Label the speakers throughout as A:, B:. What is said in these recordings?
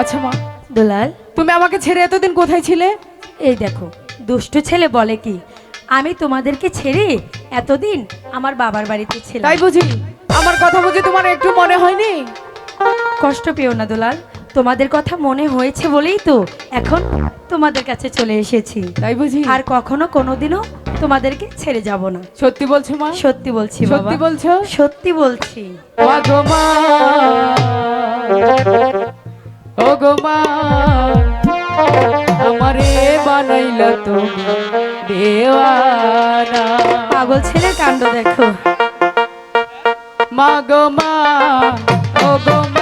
A: আচ্ছা মা
B: দুলাল।
A: তুমি আমাকে ছেড়ে এতদিন কোথায় ছিলে?
B: এই দেখো দুষ্ট ছেলে বলে কি আমি তোমাদেরকে ছেড়ে এতদিন আমার বাবার বাড়িতে ছিলাম।
A: তাই বুঝি? আমার কথা বুঝি তোমার একটু মনে হয়নি?
B: কষ্ট পেও না দুলাল তোমাদের কথা মনে হয়েছে বলেই তো এখন তোমাদের কাছে চলে এসেছি।
A: তাই বুঝি?
B: আর কখনো কোনোদিনও তোমাদেরকে ছেড়ে যাব না।
A: সত্যি বলছো মা?
B: সত্যি বলছি
A: সত্যি বলছো?
B: সত্যি বলছি।
A: ও গো মা। আমারে বানাইলা তুমি দেওয়ানা।
B: পাগল ছেলের কাণ্ড দেখো।
A: মা গো মা ও গো মা।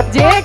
C: Yeah.